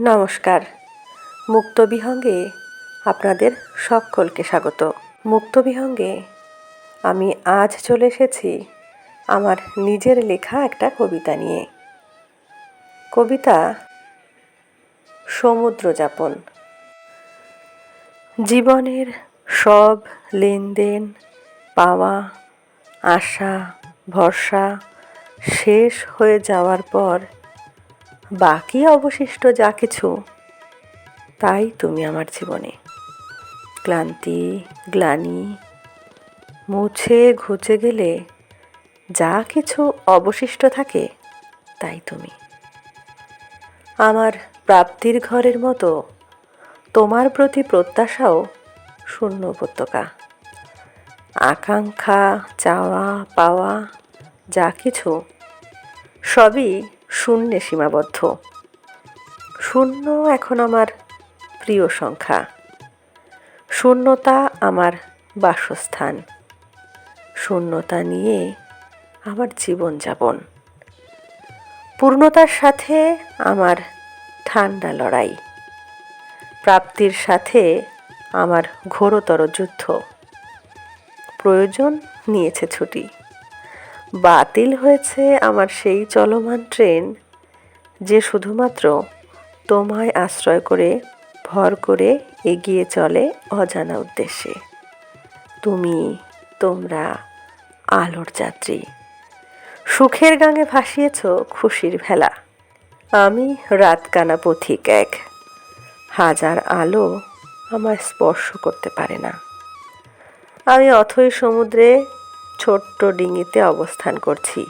নমস্কার। মুক্তবিহঙ্গে আপনাদের সকলকে স্বাগত। মুক্তবিহঙ্গে আমি আজ চলে এসেছি আমার নিজের লেখা একটা কবিতা নিয়ে। কবিতা সমুদ্র যাপন। জীবনের সব লেনদেন, পাওয়া, আশা, ভরসা শেষ হয়ে যাওয়ার পর বাকি অবশিষ্ট যা কিছু, তাই তুমি আমার জীবনে। ক্লান্তি, গ্লানি, মুছে ঘুচে গেলে যা কিছু অবশিষ্ট থাকে, তাই তুমি। আমার প্রাপ্তির ঘরের মতো তোমার প্রতি প্রত্যাশাও শূন্য উপত্যকা। আকাঙ্ক্ষা, চাওয়া, পাওয়া, যা কিছু, সবই শূন্যে সীমাবদ্ধ। শূন্য এখন আমার প্রিয় সংখ্যা। শূন্যতা আমার বাসস্থান। শূন্যতা নিয়ে আমার জীবনযাপন। পূর্ণতার সাথে আমার ঠান্ডা লড়াই। প্রাপ্তির সাথে আমার ঘোরতর যুদ্ধ। প্রয়োজন নিয়েছে ছুটি। বাতিল হয়েছে আমার সেই চলমান ট্রেন যে শুধুমাত্র তোমায় আশ্রয় করে, ভর করে এগিয়ে চলে অজানা উদ্দেশ্যে। তুমি, তোমরা আলোর যাত্রী। সুখের গাঙে ভাসিয়েছ খুশির ভেলা। আমি রাতকানা পথিক এক। হাজার আলো আমায় স্পর্শ করতে পারে না। আমি অথই সমুদ্রে ছোট্ট ডিঙিতে অবস্থান করছি।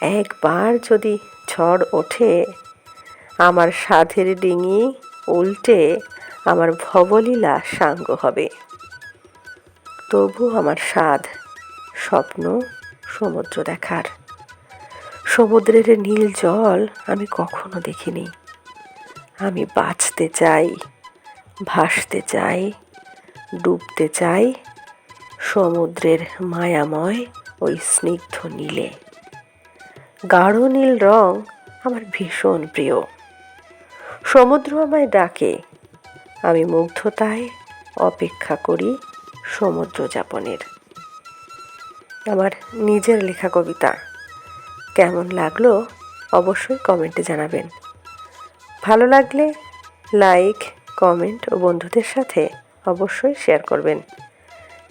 একবার যদি ঝড় ওঠে, আমার সাধের ডিঙি উল্টে আমার ভবলীলা সাঙ্গ হবে। তবু আমার স্বাদ স্বপ্ন সমুদ্র দেখার। সমুদ্রের নীল জল আমি কখনো দেখিনি। আমি বাঁচতে চাই, ভাসতে চাই, ডুবতে চাই সমুদ্রের মায়াময় ওই স্নিগ্ধ নীলে। গাঢ় নীল রং আমার ভীষণ প্রিয়। সমুদ্র আমায় ডাকে। আমি মুগ্ধতায় অপেক্ষা করি সমুদ্র যাপনের। আমার নিজের লেখা কবিতা। কেমন লাগল অবশ্যই কমেন্টে জানাবেন। ভালো লাগলে লাইক, কমেন্ট ও বন্ধুদের সাথে অবশ্যই শেয়ার করবেন।